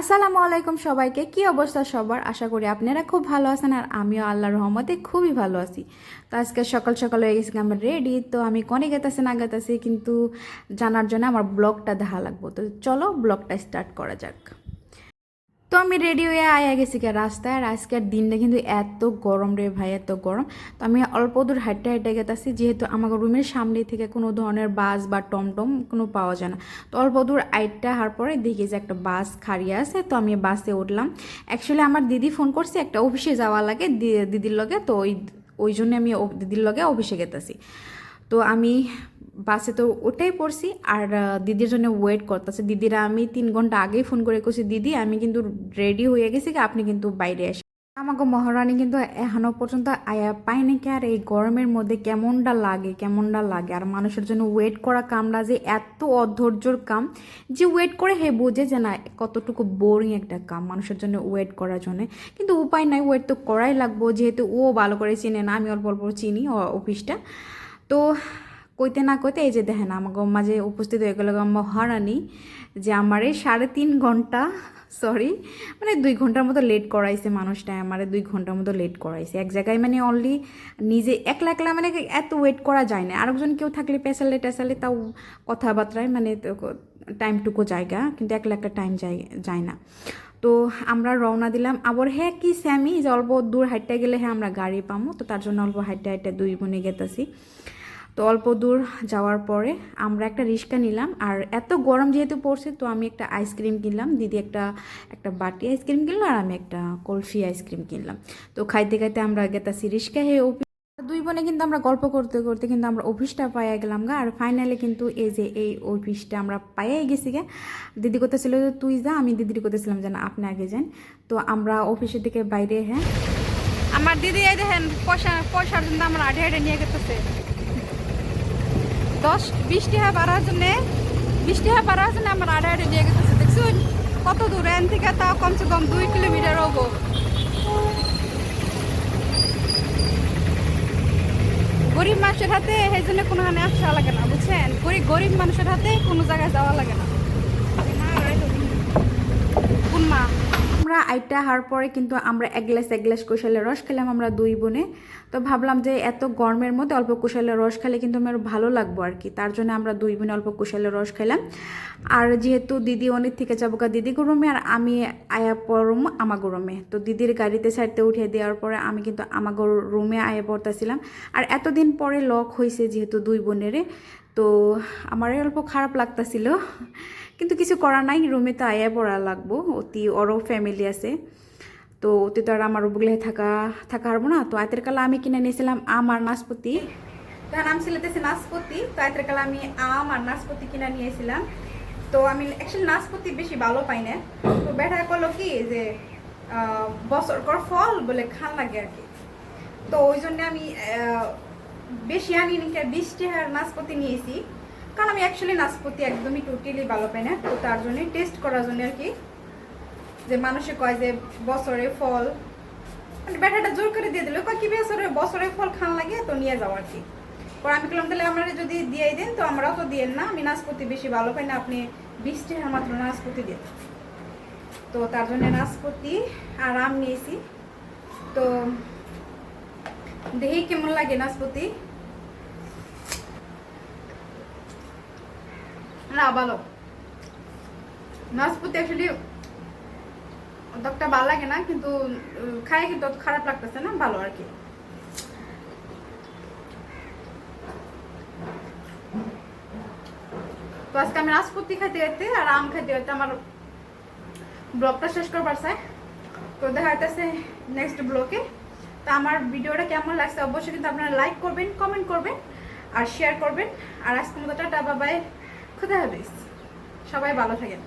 আসসালামু আলাইকুম সবাইকে। কি অবস্থা সবার? আশা করি আপনারা খুব ভালো আছেন আর আমিও আল্লাহ রহমতে খুবই ভালো আছি। তো আজকে সকাল সকাল হয়ে গেছি আমার রেডি তো আমি কনে গেতেছি, না গেতেছি, কিন্তু জানার জন্য আমার ব্লগটা দেখা লাগবো। তো চলো ব্লগটা স্টার্ট করা যাক। তো আমি রেডি হয়ে আয়া গেছি কে রাস্তায় আর আজকের দিনটা কিন্তু এত গরম রে ভাই, এত গরম। তো আমি অল্প দূর হাঁটতে হাঁটতে গেতেছি, যেহেতু আমার রুমের সামনে থেকে কোনো ধরনের বাস বা টমটম কোনো পাওয়া যায় না। তো অল্প দূর আইটটা হার পরে দেখি যে একটা বাস খাড়িয়ে আছে, তো আমি বাসে উঠলাম। অ্যাকচুয়ালি আমার দিদি ফোন করছে, একটা অফিসে যাওয়া লাগে দিদির লগে। তো ওই ওই জন্য আমি দিদির লগে অফিসে গেতেছি। তো আমি বাসে তো ওটাই পড়ছি আর দিদির জন্য ওয়েট করতেছে। দিদিরা আমি তিন ঘণ্টা আগেই ফোন করে করছি দিদি, আমি কিন্তু রেডি হয়ে গেছি কি আপনি কিন্তু বাইরে আসেন। আমাকে মহারানী কিন্তু এখনও পর্যন্ত আয়া পাই নাকি আর এই গরমের মধ্যে কেমনটা লাগে কেমনটা লাগে? আর মানুষের জন্য ওয়েট করা কামটা যে এত অধৈর্যর কাম, যে ওয়েট করে হে বোঝে যে না, কতটুকু বোরিং একটা কাম মানুষের জন্য ওয়েট করার জন্য। কিন্তু উপায় নাই ওয়েট তো করাই লাগবো, যেহেতু ও ভালো করে চিনে না, আমি অল্প অল্প চিনি অফিসটা। তো কইতে না কইতে এই যে দেখেন আমাকে মাঝে উপস্থিত হয়ে গেল মহারানী, যে আমার এই সাড়ে তিন ঘণ্টা সরি মানে দুই ঘণ্টার মতো লেট করাইছে মানুষটা আমার দুই ঘণ্টার মতো লেট করাইছে। এক জায়গায় মানে অনলি নিজে একলা একলা মানে এত ওয়েট করা যায় না। আরেকজন কেউ থাকলে পেশালে টেসালে তাও কথাবার্তায় মানে টাইমটুকু জায়গা, কিন্তু একলা একটা টাইম যায় যায় না। তো আমরা রওনা দিলাম। আবার হ্যাঁ কি স্যামি, যে অল্প দূর হাইটটা গেলে হ্যাঁ আমরা গাড়ি পামো, তো তার জন্য অল্প হাইটটা হাইটটা দুই বোনে গেতেছি। তো অল্প দূর যাওয়ার পরে আমরা একটা রিক্সা নিলাম। আর এত গরম যেহেতু পড়ছে, তো আমি একটা আইসক্রিম কিনলাম। দিদি একটা একটা বাটি আইসক্রিম কিনলো আর আমি একটা কলফি আইসক্রিম কিনলাম। তো খাইতে খাইতে আমরা গেতাছি রিক্সা হে অফিস দুই বোনে কিন্তু আমরা গল্প করতে করতে কিন্তু আমরা অফিসটা পাইয়া গেলাম গা। আর ফাইনালি কিন্তু এই যে এই অফিসটা আমরা পাইয়াই গেছি গে। দিদি করতেছিল যে, তুই যা। আমি দিদির করতেছিলাম যে না আপনি আগে যান। তো আমরা অফিসের দিকে বাইরে হ্যাঁ। আমার দিদি এই দেখেন, পয়সা, পয়সার জন্য আমরা আড়ে আড়ে নিয়ে গেতেছে। দশ বিশ টাকা বাড়ার জন্য। বিশ টাকা বাড়ার জন্য আমার আড়ে আড়ে নিয়ে গেছে। দেখছুন? কত দূর? এন থেকে তাও কমসে কম দুই কিলোমিটার হব। গরিব মানুষের হাতে সেই জন্য কোনো হানে আসা লাগে না, বুঝছেন? গরিব মানুষের হাতে কোনো জায়গায় যাওয়া লাগে না। কোন মা? আমরা আইটা হার পরে কিন্তু আমরা এক গ্লাস এক গ্লাস কুশালের রস খেলাম আমরা দুই বোনে। তো ভাবলাম যে এত গরমের মধ্যে অল্প কুশালের রস খেলে কিন্তু আমার ভালো লাগবো আর কি। তার জন্য আমরা দুই বোনে অল্প কুশালের রস খেলাম। আর যেহেতু দিদি অনেক থেকে যাব গা দিদি গরমে আর আমি আয়া পড়ম আমা গরমে। তো দিদির গাড়িতে সাইডতে উঠিয়ে দেওয়ার পরে আমি কিন্তু আমাগো রুমে আয়া পড়তেছিলাম। আর এতদিন পরে লক হয়েছে যেহেতু দুই বোনেরে। তো আমার অল্প খারাপ লাগতাছিল। কিন্তু কিছু করার নাই রুমে তো আয়া পড়া লাগবো অতি ওরও ফ্যামিলি আছে। তো অতি তো আর আমার ওগুলো থাকা থাকা পারব না। তো আয়তের কালা আমি কিনে নিয়েছিলাম আম আর নাশপাতি। তার নাম ছিল নাশপাতি। তো আয়তের কালা আমি আম আর নাশপাতি কিনে নিয়েছিলাম। তো আমি অ্যাকচুয়ালি নাশপাতি বেশি ভালো পাই না। তো ব্যাটা করল কি যে আহ, বছর কর ফল বলে খান লাগে আর কি। তো ওই জন্য আমি বেশি আনি নি বিশ টাকার নাশপাতি নিয়েছি। কারণ আমি অ্যাকচুয়ালি নাশপাতি একদমই টোটালি ভালো পাই না। তো তার জন্য টেস্ট করার জন্য আর কি যে মানুষে কয় যে বছরে ফল মানে ব্যাটাটা জোর করে দিয়ে দিল। কয় কি বছরে বছরে ফল খান লাগে তো নিয়ে যাও আর কি। পরে আমি বললাম, তাহলে আমরা যদি দিয়ে দেন, তো আমরাও তো দিয়েন না। আমি নাশপাতি বেশি ভালো পাই না। আপনি বিশ হার মাত্র নাশপাতি দেন। তো তার জন্য নাশপাতি আর আম নিয়েছি। তো দেখি কেমন লাগে নাশপাতি না, ভালো। নাশপাতি অ্যাকচুয়ালি অতটা ভালো লাগে না, কিন্তু খাই কিন্তু খারাপ লাগতেছে না, ভালো আর কি। তো আজকে আমি নাশপাতি খাইতে খাইতে আর আম খাইতে খাইতে আমার ব্লগটা শেষ করবার চাই। তো দেখা যাইতেছে নেক্সট ব্লগে তো আমার ভিডিওটা কেমন লাগছে অবশ্যই কিন্তু আপনারা লাইক করবেন কমেন্ট করবেন আর শেয়ার করবেন। আর আজকের মতো টাটা বাবাই খুদা হাফিজ। সবাই ভালো থাকেন।